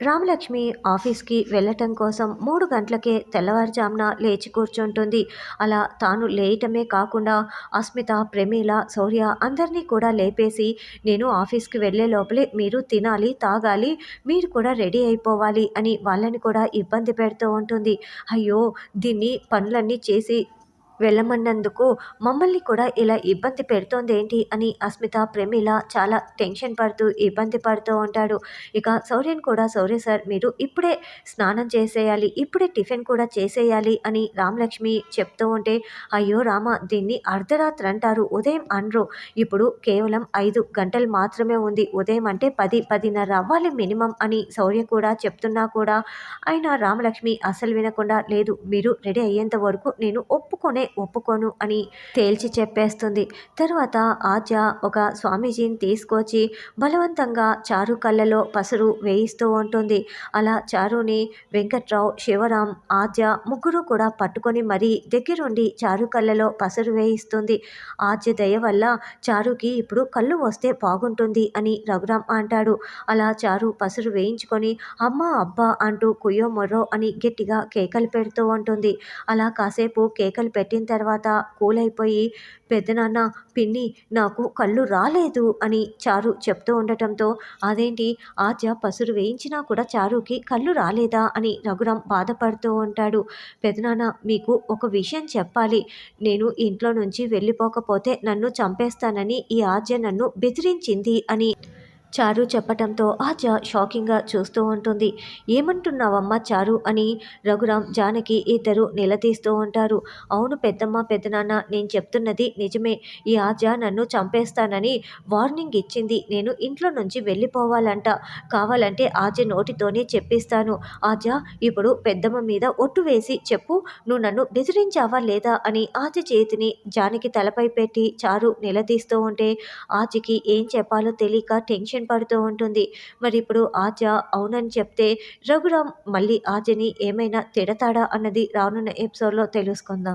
రామలక్ష్మి ఆఫీస్కి వెళ్ళటం కోసం మూడు గంటలకే తెల్లవారుజామున లేచి కూర్చుంటుంది. అలా తాను లేయటమే కాకుండా అస్మిత ప్రమీల శౌర్య అందరినీ కూడా లేపేసి నేను ఆఫీస్కి వెళ్ళే లోపలే మీరు తినాలి తాగాలి మీరు కూడా రెడీ అయిపోవాలి అని వాళ్ళని కూడా ఇబ్బంది పెడుతూ ఉంటుంది. అయ్యో దీన్ని పనులన్నీ చేసి వెళ్ళమన్నందుకు మమ్మల్ని కూడా ఇలా ఇబ్బంది పెడుతోంది ఏంటి అని అస్మిత ప్రమీల చాలా టెన్షన్ పడుతూ ఇబ్బంది పడుతూ ఉంటాడు. ఇక సౌర్యన్ కూడా సౌర్య సార్ మీరు ఇప్పుడే స్నానం చేసేయాలి ఇప్పుడే టిఫిన్ కూడా చేసేయాలి అని రామలక్ష్మి చెప్తూ ఉంటే అయ్యో రామ దీన్ని అర్ధరాత్రి అంటారు ఉదయం అనరు. ఇప్పుడు కేవలం ఐదు గంటలు మాత్రమే ఉంది ఉదయం అంటే పది పదిన్నర అవ్వాలి మినిమం అని సౌర్య కూడా చెప్తున్నా కూడా ఆయన రామలక్ష్మి అసలు వినకుండా లేదు మీరు రెడీ అయ్యేంత వరకు నేను ఒప్పుకొనే ఒప్పుకోను అని తేల్చి చెప్పేస్తుంది. తర్వాత ఆద్య ఒక స్వామీజీని తీసుకొచ్చి బలవంతంగా చారు కళ్ళలో పసరు వేయిస్తూ ఉంటుంది. అలా చారుని వెంకట్రావు శివరాం ఆద్య ముగ్గురు కూడా పట్టుకొని మరీ దగ్గరుండి చారు కళ్ళలో పసరు వేయిస్తుంది. ఆద్య దయ వల్ల చారుకి ఇప్పుడు కళ్ళు వస్తే బాగుంటుంది అని రఘురాం అంటాడు. అలా చారు పసరు వేయించుకొని అమ్మ అబ్బా అంటూ కుయ్యో మొర్రో అని గట్టిగా కేకలు పెడుతూ ఉంటుంది. అలా కాసేపు కేకలు పెట్టి పెట్టిన తర్వాత కూలైపోయి పెద్దనాన్న పిన్ని నాకు కళ్ళు రాలేదు అని చారు చెప్తూ ఉండటంతో అదేంటి ఆద్య పసురు వేయించినా కూడా చారుకి కళ్ళు రాలేదా అని రఘురాం బాధపడుతూ ఉంటాడు. పెదనాన్న మీకు ఒక విషయం చెప్పాలి. నేను ఇంట్లో నుంచి వెళ్ళిపోకపోతే నన్ను చంపేస్తానని ఈ ఆద్య నన్ను బెదిరించింది అని చారు చెప్పటంతో ఆద్య షాకింగ్గా చూస్తూ ఉంటుంది. ఏమంటున్నావమ్మా చారు అని రఘురాం జానకి ఇద్దరు నిలదీస్తూ ఉంటారు. అవును పెద్దమ్మ పెద్దనాన్న నేను చెప్తున్నది నిజమే. ఈ ఆజా నన్ను చంపేస్తానని వార్నింగ్ ఇచ్చింది. నేను ఇంట్లో నుంచి వెళ్ళిపోవాలంట. కావాలంటే ఆజ నోటితోనే చెప్పిస్తాను. ఆజా ఇప్పుడు పెద్దమ్మ మీద ఒట్టు వేసి చెప్పు నువ్వు నన్ను బెదిరించావా లేదా అని ఆజ చేతిని జానకి తలపై పెట్టి చారు నిలదీస్తూ ఉంటే ఆజకి ఏం చెప్పాలో తెలియక టెన్షన్ టెన్షన్ పడుతూ ఉంటుంది. మరి ఇప్పుడు ఆద్య అవునని చెప్తే రఘురామ్ మళ్ళీ ఆద్యని ఏమైనా తిడతాడా? అన్నది రానున్న ఎపిసోడ్లో తెలుసుకుందాం.